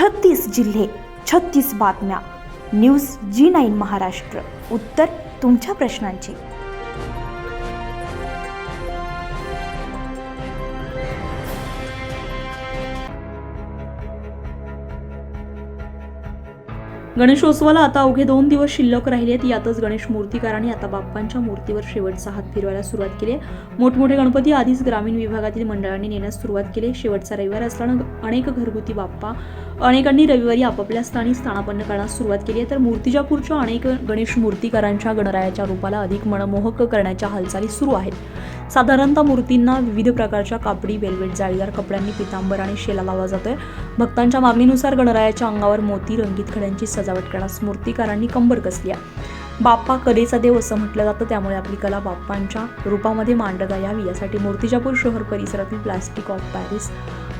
छत्तीस जिल्हे छत्तीस बातम्या. News G nine Maharashtra. उत्तर तुमच्या प्रश्नांची. गणेशोत्सवाला आता अवघे दोन दिवस शिल्लक राहिलेत यातच गणेश मूर्तिकारांनी आता बाप्पांच्या मूर्तीवर शेवटचा हात फिरवायला सुरुवात केली आहे. मोठमोठे गणपती आधीच ग्रामीण विभागातील मंडळांनी नेण्यास सुरुवात केली शेवटचा रविवार असल्यानं अनेक घरगुती बाप्पा अनेकांनी रविवारी आपापल्या स्थानी स्थानापन्न करण्यास सुरुवात केली आहे. तर मूर्तिजापूरच्या अनेक गणेश मूर्तिकारांच्या गणरायाच्या रूपाला अधिक मनमोहक करण्याच्या हालचाली सुरू आहेत. साधारणतः मूर्तींना विविध प्रकारच्या कापडी वेलवेट जाळीदार कपड्यांनी पितांबर आणि शेला लावला जातोय. भक्तांच्या मागणीनुसार गणरायाच्या अंगावर मोती रंगीत खड्यांची सजावट करण्यास मूर्तिकारांनी कंबर कसली आहे. बाप्पा कलेचा देव असं म्हटलं जातं त्यामुळे आपली कला बाप्पांच्या रूपामध्ये मांडता यावी. यासाठी मूर्तिजापूर शहर परिसरातील प्लास्टिक ऑफ पॅरिस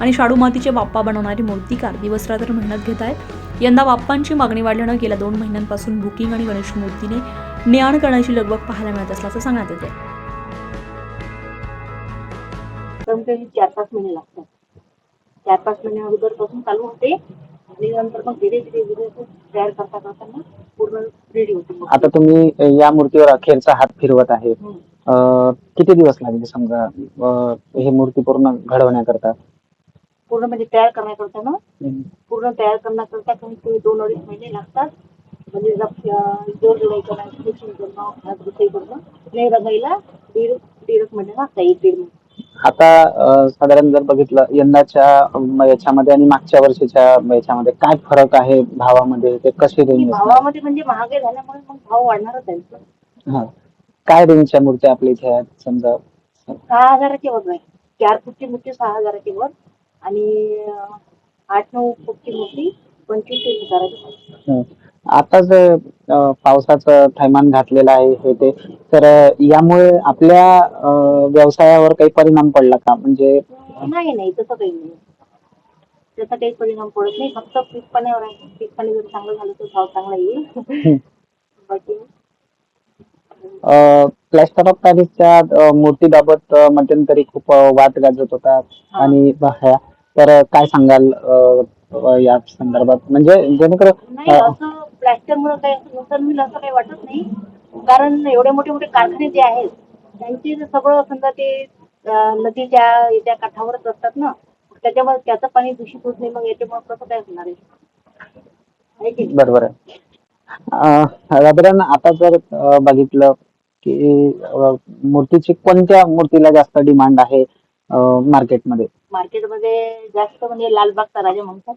आणि शाडू मातीचे बाप्पा बनवणारी मूर्तिकार दिवसरात्र मेहनत घेत आहेत. यंदा बाप्पांची मागणी वाढल्यानं गेल्या दोन महिन्यांपासून बुकिंग आणि गणेश मूर्तीने ने आण करण्याची लगबग पाहायला मिळत असल्याचं सांगण्यात येते चार पाच महिने लागतात. चार पाच महिने अगोदरपासून चालू होते आणि नंतर मग धीरे धीरे धीरे तयार करता करताना पूर्ण रेडी होते. आता तुम्ही या मूर्तीवर अखेरचा हात फिरवत आहे. किती दिवस लागले समजा ही मूर्ती पूर्ण घडवण्याकरता? पूर्ण म्हणजे तयार करण्याकरता ना? पूर्ण तयार करण्याकरता कमीत कमी दोन अडीच महिने लागतात. म्हणजे जोर जोडाई करणं फिनिशिंग करणं करणं नाही रंगाईला दीड दीड एक महिने लागतात एक दीड महिने. आता साधारण जर बघितलं यंदाच्या याच्यामध्ये आणि मागच्या वर्षीच्या याच्यामध्ये काय फरक आहे भावामध्ये? ते आणि रेंज भावामध्ये म्हणजे महागाई झाल्यामुळे मग भाव वाढणारच आहे. हा. काय रेंजच्या मूर्त्या आपल्या इथे आहेत? समजा. सहा हजाराची वर आहे चार फूटची मूर्ती सहा हजाराची वर. आणि आठ नऊ फूटची मूर्ती पंचवीस एक हजाराची. हं. आता अ, पावसाचं थैमान घातलेलं आहे हे ते तर अ, यामुळे आपल्या अ, व्यवसायावर काही परिणाम पडला का? म्हणजे नाही नाही तसं काही नाही. त्याचा काही परिणाम पडत नाही. फक्त पीक पाण्यावर आहे. पीक पाणी जर चांगलं झालं तर भाव चांगला येईल. बाकी? प्लॅस्टर ऑफ पॅरिसच्या अ, मूर्तीबाबत अ, मध्यंतरी खूप अ, वाद गाजत होता. आणि ह्या तर काय सांगाल अ, या संदर्भात? म्हणजे जेणेकरून नाही अ, असं प्लॅस्टर मुळे काही असं नुकसान होईल असं काही वाटत नाही. कारण एवढे मोठे मोठे कारखाने जे आहेत त्यांचे जे सगळं समजा ते अं, नदीच्या याच्या काठावरच असतात ना त्याच्यामुळे त्याचं पाणी दूषित होत नाही मग याच्यामुळे कसं काय होणार आहे? आहे की नाही? बरोबर आहे. अ, साधारण आता जर अ, बघितलं की अ, मूर्तीची कोणत्या मूर्तीला जास्त डिमांड आहे? मार्केटमध्ये. मार्केटमध्ये जास्त म्हणजे लालबागचा राजा म्हणतात.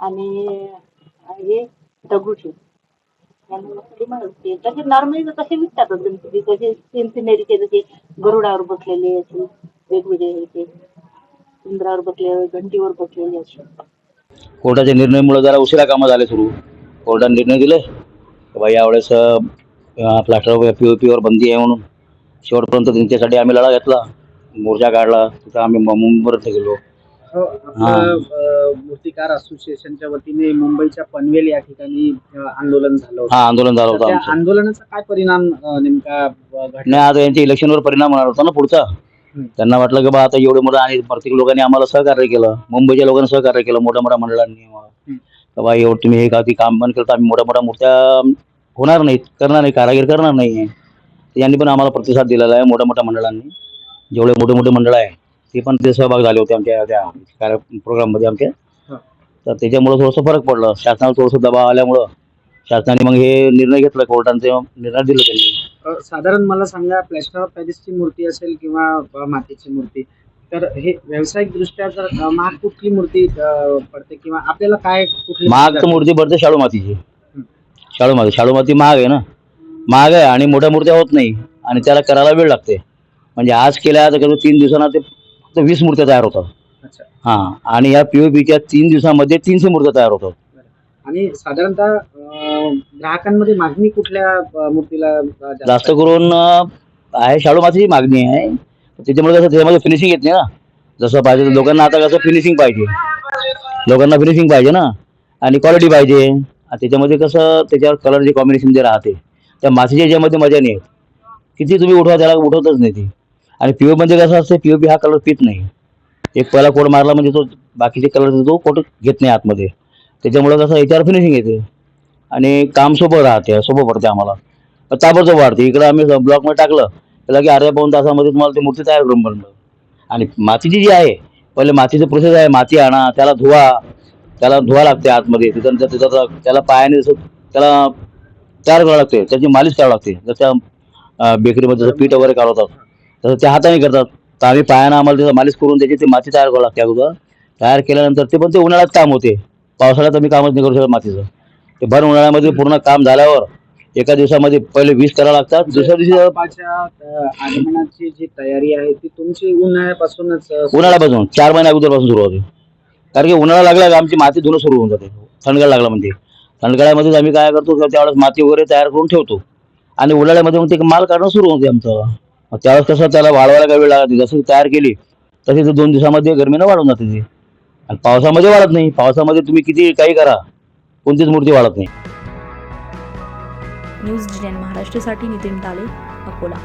आणि हे दगडूशेठ. तसे नॉर्मली तसे विकतातच गणपती. तसे सेम सिनेरीचे जसे गरुडावर बसलेले असे वेगवेगळे इंद्रावर बसलेले घंटीवर बसलेले असे. कोर्टाच्या निर्णयामुळे जरा उशिरा कामं झाले सुरू. कोर्टाने निर्णय दिले. की बाई यावेळेस प्लास्टर पी ओ पीवर बंदी आहे म्हणून. शेवटपर्यंत त्यांच्यासाठी आम्ही लढा घेतला. मोर्चा काढला तिथं आम्ही मुंबईपर्यंत गेलो. हो, आपलं अ, मूर्तिकार असोसिएशनच्या वतीने मुंबईच्या पनवेल या ठिकाणी अ, आंदोलन झालं होतं. हा आंदोलन झालं तर होतं त्या आमचं. आंदोलनाचा काय परिणाम अ, नेमका अ, घडला? नाही आता यांच्या इलेक्शनवर परिणाम होणार होता ना पुढचा. हम्म. त्यांना वाटलं की बा आता एवढं मोठं आणि प्रत्येक लोकांनी आम्हाला सहकार्य केलं. मुंबईच्या लोकांनी सहकार्य केलं मोठ्या मोठ्या मंडळांनी आम्हाला. बा एवढं तुम्ही हे का ती काम बंद केलं तर आम्ही मोठ्या मोठ्या मूर्त्या होणार नाहीत करणार नाही कारागीर करणार नाही यांनी पण आम्हाला प्रतिसाद दिलेला आहे मोठ्या मोठ्या मंडळांनी. जेवढे मोठे मोठे मंडळ आहे ते पण ते सहभाग झाले होते आमच्या त्या कार्य प्रोग्राममध्ये आमच्या. तर त्याच्यामुळं थोडंसं फरक पडलं. शासनाला थोडंसं दबाव आल्यामुळं शासनाने मग हे निर्णय घेतला कोर्टाने निर्णय दिला त्यांनी. साधारण मला सांगा प्लॅस्टर ऑफ पॅरिसची मूर्ती असेल किंवा मातीची मूर्ती तर हे व्यावसायिक दृष्ट्या जर महाग कुठली मूर्ती पडते किंवा आपल्याला काय कुठली महाग मूर्ती पडते शाडू मातीची. शाडू माती शाडू माती महाग आहे ना. महाग आहे आणि मोठ्या मूर्त्या होत नाही आणि त्याला करायला वेळ लागते. म्हणजे आज केल्या तर कधी तीन दिवसांना ते फक्त वीस मूर्त्या तयार होतात. हां आणि या पी ओ पीच्या तीन दिवसामध्ये तीनशे मूर्त्या तयार होतात. आणि साधारणतः ग्राहकांमध्ये मागणी कुठल्या मूर्तीला जास्त करून आहे शाडू मातीची मागणी आहे. त्याच्यामुळे कसं त्याच्यामध्ये फिनिशिंग येत नाही ना. जसं पाहिजे लोकांना आता कसं फिनिशिंग पाहिजे. लोकांना फिनिशिंग पाहिजे ना. आणि क्वालिटी पाहिजे. आणि त्याच्यामध्ये कसं त्याच्यावर कलर जे कॉम्बिनेशन जे राहते त्या मातीच्या याच्यामध्ये मजा नाही किती तुम्ही उठवा त्याला उठवतच नाही ती. आणि पी म्हणजे कसं असते पी हा कलर पित नाही. एक पहिला कोड मारला म्हणजे तो बाकीचे कलर तो कोट घेत नाही आतमध्ये. त्याच्यामुळं कसं याच्यावर फिनिशिंग येते. आणि काम सोपं राहते सोपं पडते आम्हाला. ताबडतोब वाढते. इकडं आम्ही ब्लॉकमध्ये टाकलं त्याला की अर्ध्या पाऊन तासामध्ये तुम्हाला ती मूर्ती तयार करून बनलं आणि मातीची जी आहे पहिले मातीचं प्रोसेस आहे माती आणा त्याला धुवा. त्याला धुवा लागते आतमध्ये. त्याच्यानंतर त्याचा त्याला पायाने जसं त्याला तयार करावं लागते. त्याची मालिश करावं लागते. जसं बेकरीमध्ये जसं पीठ वगैरे काढवतात. तसं त्या हाताने करतात. तर आम्ही पायानं आम्हाला त्याचं मालिश करून त्याची ती माती तयार करावं लागते अगोदर. तयार केल्यानंतर ते पण ते उन्हाळ्यात काम होते. पावसाळ्यात आम्ही कामच नाही करू शकत मातीचं. ते भर उन्हाळ्यामध्ये पूर्ण काम झाल्यावर एका दिवसामध्ये पहिले वीस करावं लागतात. दुसऱ्या दिवशी आगमनाची जी तयारी आहे ती तुमची उन्हाळ्यापासूनच उन्हाळ्यापासून चार महिने अगोदरपासून सुरू होते. कारण की उन्हाळा लागला का आमची माती धुणं सुरू होऊन जाते. थंडगाळ लागला म्हणजे. थंडगाळ्यामध्येच आम्ही काय करतो तर त्यावेळेस माती वगैरे तयार करून ठेवतो. आणि उन्हाळ्यामध्ये मग ते माल काढणं सुरू होते आमचं. त्यावेळेस कसं त्याला वाढवायला काही वेळ लागत जसं तयार केली तशी ते दोन दिवसामध्ये गरमीनं वाढून जाते ती. आणि पावसामध्ये वाढत नाही. पावसामध्ये तुम्ही किती काही करा कोणतीच मूर्ती वाढत नाही. न्यूज महाराष्ट्रासाठी नितीन टाले अकोला.